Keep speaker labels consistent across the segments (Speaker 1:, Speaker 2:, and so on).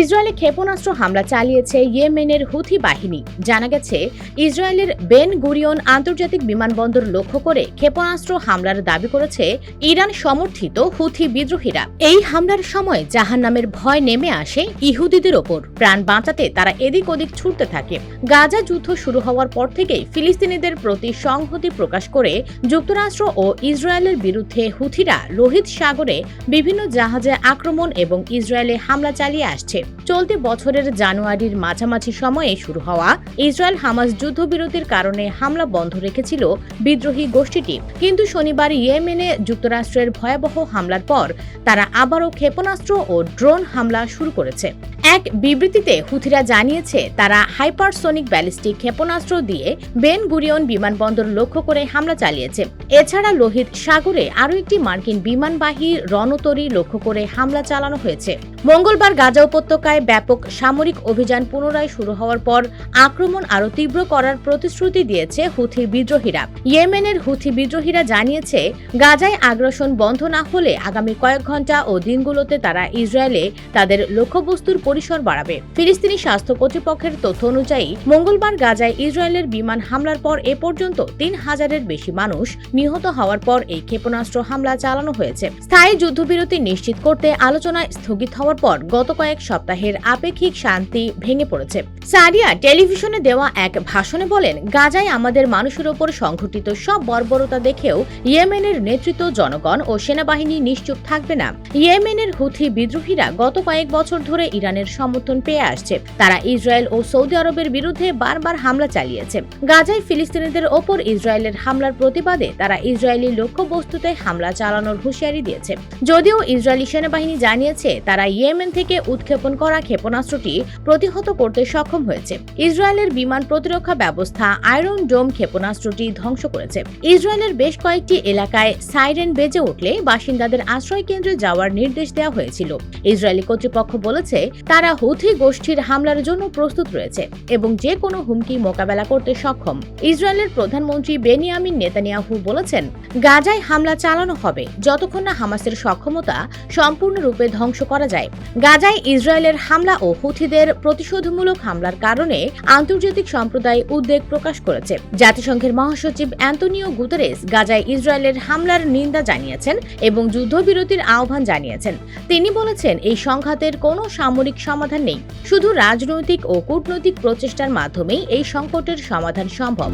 Speaker 1: ইসরায়েলে ক্ষেপণাস্ত্র হামলা চালিয়েছে ইয়েমেনের হুথি বাহিনী জানা গেছে ইসরায়েলের বেন গুরিয়ন আন্তর্জাতিক বিমানবন্দর লক্ষ্য করে ক্ষেপণাস্ত্র হামলার দাবি করেছে ইরান সমর্থিত হুথি বিদ্রোহীরা এই হামলার সময় জাহান নামের ভয় নেমে আসে ইহুদিদের ওপর প্রাণ বাঁচাতে তারা এদিক ওদিক ছুটতে থাকে গাজা যুদ্ধ শুরু হওয়ার পর থেকেই ফিলিস্তিনিদের প্রতি সংহতি প্রকাশ করে যুক্তরাষ্ট্র ও ইসরায়েলের বিরুদ্ধে হুথিরা লোহিত সাগরে বিভিন্ন জাহাজে আক্রমণ এবং ইসরায়েলে হামলা চালিয়ে আসছে tip চলতি বছরের জানুয়ারির মাঝামাঝি সময়ে শুরু হওয়া ইসরায়েল হামাস যুদ্ধবিরতির কারণে হামলা বন্ধ রেখেছিল বিদ্রোহী গোষ্ঠীটি কিন্তু শনিবার ইয়েমেনে যুক্তরাষ্ট্রের ভয়াবহ হামলার পর তারা আবারও ক্ষেপণাস্ত্র ও ড্রোন হামলা শুরু করেছে এক বিবৃতিতে হুথিরা জানিয়েছে তারা হাইপারসোনিক ব্যালিস্টিক ক্ষেপণাস্ত্র দিয়ে বেন গুরিয়ন বিমানবন্দর লক্ষ্য করে হামলা চালিয়েছে এছাড়া লোহিত সাগরে আরও একটি মার্কিন বিমানবাহী রণতরী লক্ষ্য করে হামলা চালানো হয়েছে মঙ্গলবার গাজা উপত্যকায় সিরিয়ায় ব্যাপক সামরিক অভিযান পুনরায় শুরু হওয়ার পর আক্রমণ আরও তীব্র করার প্রতিশ্রুতি দিয়েছে হুথি বিদ্রোহীরা ইয়েমেনের হুথি বিদ্রোহীরা জানিয়েছে গাজায় আগ্রাসন বন্ধ না হলে আগামী কয়েক ঘন্টা ও দিনগুলোতে তারা ইসরায়েলে তাদের লক্ষ্যবস্তুর পরিসর বাড়াবে ফিলিস্তিনি স্বাস্থ্য কর্তৃপক্ষের তথ্য অনুযায়ী মঙ্গলবার গাজায় ইসরায়েলের বিমান হামলার পর এ পর্যন্ত তিন হাজারের বেশি মানুষ নিহত হওয়ার পর এই ক্ষেপণাস্ত্র হামলা চালানো হয়েছে স্থায়ী যুদ্ধবিরতি নিশ্চিত করতে আলোচনায় স্থগিত হওয়ার পর গত কয়েক সপ্তাহে রাহের আপেক্ষিক শান্তি ভেঙে পড়েছে সারিয়া টেলিভিশনে দেওয়া এক ভাষণে বলেন গাজায় আমাদের মানুষের ওপর সংঘটিত সব বর্বরতা দেখেও ইয়েমেনের নেতৃত্ব জনগণ ও সেনাবাহিনী নিশ্চুপ থাকবে না ইয়েমেনের হুথি বিদ্রোহীরা গত কয়েক বছর ধরে ইরানের সমর্থন পেয়ে আসছে তারা ইসরায়েল ও সৌদি আরবের বিরুদ্ধে বারবার হামলা চালিয়েছে গাজায় ফিলিস্তিনিদের ওপর ইসরায়েলের হামলার প্রতিবাদে তারা ইসরায়েলি লক্ষ্যবস্তুতে হামলা চালানোর হুঁশিয়ারি দিয়েছে যদিও ইসরায়েলি সেনাবাহিনী জানিয়েছে তারা ইয়েমেন থেকে উৎক্ষেপণ করা ক্ষেপণাস্ত্রটি প্রতিহত করতে সক্ষম সক্ষম হয়েছে ইসরায়েলের বিমান প্রতিরক্ষা ব্যবস্থা আয়রন ডোম ক্ষেপণাস্ত্রটি ধ্বংস করেছে ইসরায়েলের বেশ কয়েকটি এলাকায় সাইরেন বেজে উঠলে বাসিন্দাদের আশ্রয় কেন্দ্রে যাওয়ার নির্দেশ দেওয়া হয়েছিল ইসরায়েলি কর্তৃপক্ষ বলেছে তারা হুথি গোষ্ঠীর হামলার জন্য প্রস্তুত রয়েছে এবং যে কোনো হুমকি মোকাবেলা করতে সক্ষম ইসরায়েলের প্রধানমন্ত্রী বেনিয়ামিন নেতানিয়াহু বলেছেন গাজায় হামলা চালানো হবে যতক্ষণ না হামাসের সক্ষমতা সম্পূর্ণরূপে ধ্বংস করা যায় গাজায় ইসরায়েলের হামলা ও হুথিদের প্রতিশোধমূলক হামলা হামলার কারণে আন্তর্জাতিক সম্প্রদায় উদ্বেগ প্রকাশ করেছে জাতিসংঘের মহাসচিব অ্যান্তোনিও গুতারেস গাজায় ইসরায়েলের হামলার নিন্দা জানিয়েছেন এবং যুদ্ধবিরতির আহ্বান জানিয়েছেন তিনি বলেছেন এই সংঘাতের কোনো সামরিক সমাধান নেই শুধু রাজনৈতিক ও কূটনৈতিক প্রচেষ্টার মাধ্যমেই এই সংকটের সমাধান সম্ভব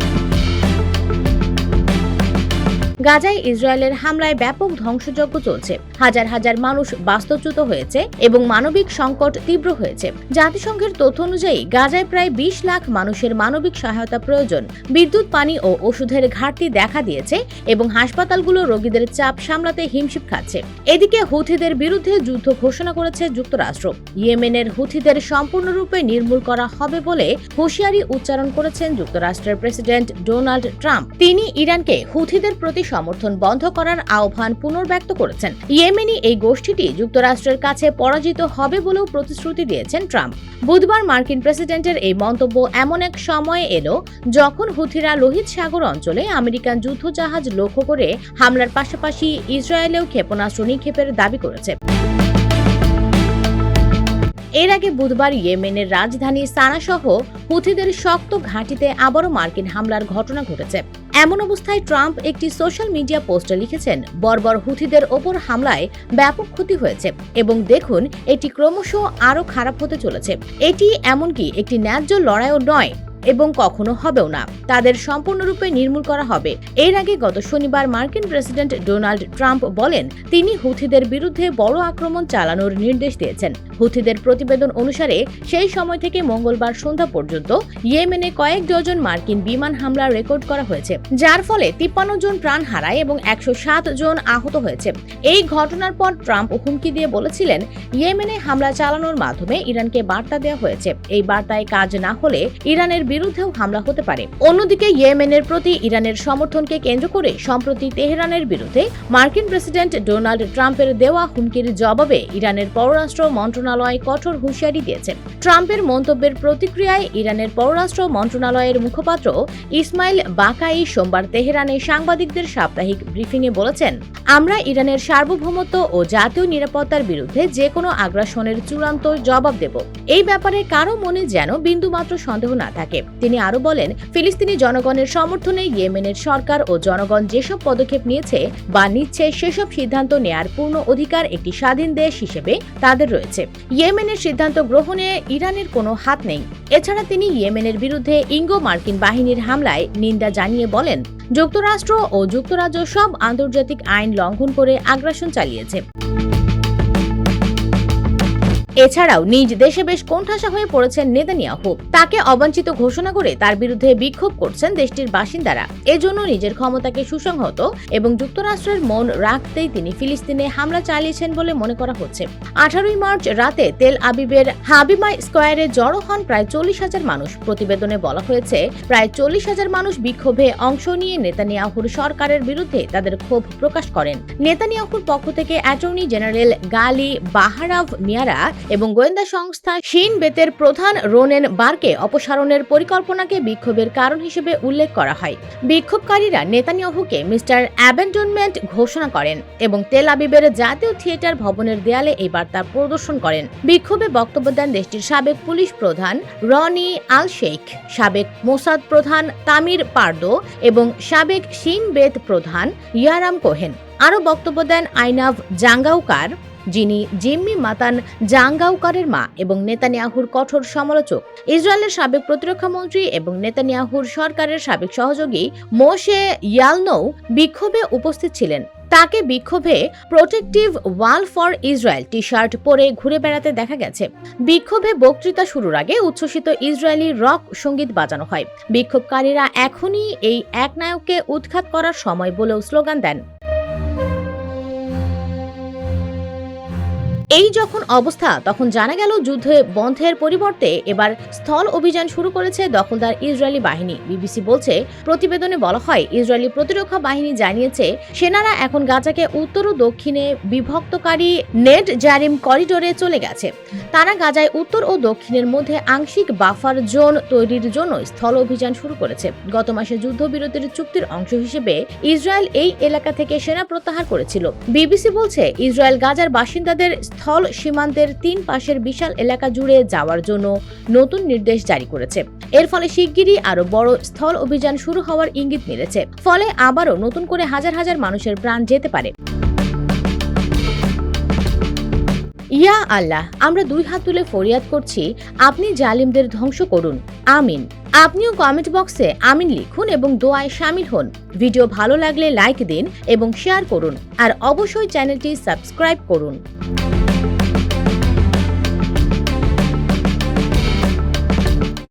Speaker 1: গাজায় ইসরায়েলের হামলায় ব্যাপক ধ্বংসযজ্ঞ চলছে হাজার হাজার মানুষ বাস্তুচ্যুত হয়েছে এবং মানবিক সংকট তীব্র হয়েছে জাতিসংঘের তথ্য অনুযায়ী গাজায় প্রায় বিশ লাখ মানুষের মানবিক সহায়তা প্রয়োজন বিদ্যুৎ পানি ও ওষুধের ঘাটতি দেখা দিয়েছে এবং হাসপাতালগুলো রোগীদের চাপ সামলাতে হিমশিম খাচ্ছে এদিকে হুথিদের বিরুদ্ধে যুদ্ধ ঘোষণা করেছে যুক্তরাষ্ট্র ইয়েমেনের হুথিদের সম্পূর্ণরূপে নির্মূল করা হবে বলে হুঁশিয়ারি উচ্চারণ করেছেন যুক্তরাষ্ট্রের প্রেসিডেন্ট ডোনাল্ড ট্রাম্প তিনি ইরানকে হুথিদের প্রতি সমর্থন বন্ধ করার আহ্বান পুনর্ব্যক্ত করেছেন ইয়েমেনি এই গোষ্ঠীটি যুক্তরাষ্ট্রের কাছে পরাজিত হবে বলেও প্রতিশ্রুতি দিয়েছেন ট্রাম্প বুধবার মার্কিন প্রেসিডেন্টের এই মন্তব্য এমন এক সময়ে এলো যখন হুথিরা লোহিত সাগর অঞ্চলে আমেরিকান যুদ্ধজাহাজ লক্ষ্য করে হামলার পাশাপাশি ইসরায়েলেও ক্ষেপণাস্ত্র নিক্ষেপের দাবি করেছে এর আগে বুধবার ইয়েমেনের রাজধানী সানাসহ হুথিদের শক্ত ঘাঁটিতে আবারও মার্কিন হামলার ঘটনা ঘটেছে এমন অবস্থায় ট্রাম্প একটি সোশ্যাল মিডিয়া পোস্টে লিখেছেন বর্বর হুথিদের ওপর হামলায় ব্যাপক ক্ষতি হয়েছে এবং দেখুন এটি ক্রমশ আরও খারাপ হতে চলেছে এটি এমনকি একটি ন্যায্য লড়াইও নয় এবং কখনো হবেও না তাদের সম্পূর্ণরূপে নির্মূল করা হবে এর আগে গত শনিবার মার্কিন প্রেসিডেন্ট ডোনাল্ড ট্রাম্প বলেন তিনি হুথিদের বিরুদ্ধে বড় আক্রমণ চালানোর নির্দেশ দিয়েছেন হুথিদের প্রতিবেদন অনুসারে সেই সময় থেকে মঙ্গলবার সন্ধ্যা পর্যন্ত ইয়েমেনে কয়েক ডজন মার্কিন বিমান হামলা রেকর্ড করা হয়েছে যার ফলে তিপ্পান্ন জন প্রাণ হারায় এবং একশো জন আহত হয়েছে এই ঘটনার পর ট্রাম্প হুমকি দিয়ে বলেছিলেন ইয়েমেনে হামলা চালানোর মাধ্যমে ইরানকে বার্তা দেওয়া হয়েছে এই বার্তায় কাজ না হলে ইরানের বিরুদ্ধেও হামলা হতে পারে অন্যদিকে ইয়েমেনের প্রতি ইরানের সমর্থনকে কেন্দ্র করে সম্প্রতি তেহরানের বিরুদ্ধে মার্কিন প্রেসিডেন্ট ডোনাল্ড ট্রাম্পের দেওয়া হুমকির জবাবে ইরানের পররাষ্ট্র মন্ত্রণালয় কঠোর হুঁশিয়ারি দিয়েছে ট্রাম্পের মন্তব্যের প্রতিক্রিয়ায় ইরানের পররাষ্ট্র মন্ত্রণালয়ের মুখপাত্র ইসমাইল বাকাই সোমবার তেহরানে সাংবাদিকদের সাপ্তাহিক ব্রিফিংয়ে বলেছেন আমরা ইরানের সার্বভৌমত্ব ও জাতীয় নিরাপত্তার বিরুদ্ধে যে কোনো আগ্রাসনের চূড়ান্ত জবাব দেব এই ব্যাপারে কারো মনে যেন বিন্দুমাত্র সন্দেহ না থাকে তিনি আরও বলেন ফিলিস্তিনি জনগণের সমর্থনে ইয়েমেনের সরকার ও জনগণ যেসব পদক্ষেপ নিয়েছে বা নিচ্ছে সেসব সিদ্ধান্ত নেয়ার পূর্ণ অধিকার একটি স্বাধীন দেশ হিসেবে তাদের রয়েছে ইয়েমেনের সিদ্ধান্ত গ্রহণে ইরানের কোনো হাত নেই এছাড়া তিনি ইয়েমেনের বিরুদ্ধে ইঙ্গো মার্কিন বাহিনীর হামলায় নিন্দা জানিয়ে বলেন যুক্তরাষ্ট্র ও যুক্তরাজ্য সব আন্তর্জাতিক আইন লঙ্ঘন করে আগ্রাসন চালিয়েছে এছাড়াও নিজ দেশে বেশ কোণঠাসা হয়ে পড়েছেন নেতানিয়াহু তাকে অবাঞ্ছিত ঘোষণা করে তার বিরুদ্ধে বিক্ষোভ করছেন দেশটির বাসিন্দারা এজন্য নিজের ক্ষমতাকে সুসংহত এবং যুক্তরাষ্ট্রের মন রাখতেই তিনি ফিলিস্তিনে হামলা চালিয়েছেন বলে মনে করা হচ্ছে আঠারোই মার্চ রাতে তেল আবিবের হাবিমা স্কোয়ারে জড়ো হন প্রায় চল্লিশ হাজার মানুষ প্রতিবেদনে বলা হয়েছে প্রায় চল্লিশ হাজার মানুষ বিক্ষোভে অংশ নিয়ে নেতানিয়াহুর সরকারের বিরুদ্ধে তাদের ক্ষোভ প্রকাশ করেন নেতানিয়াহুর পক্ষ থেকে অ্যাটর্নি জেনারেল গালি বাহারাভ মিয়ারা এবং গোয়েন্দা সংস্থা শিন বেতের প্রধান রোনেন বারকে অপসারণের পরিকল্পনাকে বিক্ষোভের কারণ হিসেবে উল্লেখ করা হয় বিক্ষোভকারীরা নেতানিয়াহুকে মিস্টার অ্যাবেন্ডনমেন্ট ঘোষণা করেন এবং তেল আবিবের জাতীয় থিয়েটার ভবনের দেয়ালে এই বার্তা প্রদর্শন করেন বিক্ষোভে বক্তব্য দেন দেশটির সাবেক পুলিশ প্রধান রনি আল শেখ সাবেক মোসাদ প্রধান তামির পার্দো এবং সাবেক শিন বেত প্রধান ইয়ারাম কোহেন আরও বক্তব্য দেন আইনাভ জাঙ্গাউকার যিনি জিম্মি মাতান জাঙ্গাউকারের মা এবং নেতানিয়াহুর কঠোর সমালোচক ইসরায়েলের সাবেক প্রতিরক্ষা মন্ত্রী এবং নেতানিয়াহুর সরকারের সাবেক সহযোগী মোশে ইয়ালনৌ বিক্ষোভে উপস্থিত ছিলেন তাকে বিক্ষোভে protective wall for Israel T shirt পরে ঘুরে বেড়াতে দেখা গেছে বিক্ষোভে বক্তৃতা শুরুর আগে উচ্ছ্বসিত ইসরায়েলি রক সঙ্গীত বাজানো হয় বিক্ষোভকারীরা এখনই এই এক নায়ককে উৎখাত করার সময় বলেও স্লোগান দেন এই যখন অবস্থা তখন জানা গেল যুদ্ধে বন্ধের পরিবর্তে এবার স্থল অভিযান শুরু করেছে দখলদার ইসরায়েলি বাহিনী বিবিসি বলছে প্রতিবেদনে বলা হয় ইসরায়েলি প্রতিরক্ষা বাহিনী জানিয়েছে সেনারা এখন গাজাকে উত্তর ও দক্ষিণে বিভক্তকারী নেট জ্যারিম করিডোরে চলে গেছে তারা গাজায় উত্তর ও দক্ষিণের মধ্যে আংশিক বাফার জোন তৈরির জন্য স্থল অভিযান শুরু করেছে গত মাসে যুদ্ধবিরতির চুক্তির অংশ হিসেবে ইসরায়েল এই এলাকা থেকে সেনা প্রত্যাহার করেছিল বিবিসি বলছে ইসরায়েল গাজার বাসিন্দাদের স্থল সীমান্তের তিন পাশের বিশাল এলাকা জুড়ে যাওয়ার জন্য নতুন নির্দেশ জারি করেছে এর ফলে শিগগিরই আরও বড় স্থল অভিযান শুরু হওয়ার ইঙ্গিত মিলেছে ফলে আবারও নতুন করে হাজার হাজার মানুষের প্রাণ যেতে পারে ইয়া আল্লাহ আমরা দুই হাত তুলে ফরিয়াদ করছি আপনি জালিমদের ধ্বংস করুন আমিন আপনিও কমেন্ট বক্সে আমিন লিখুন এবং দোয়ায় সামিল হন ভিডিও ভালো লাগলে লাইক দিন এবং শেয়ার করুন আর অবশ্যই চ্যানেলটি সাবস্ক্রাইব করুন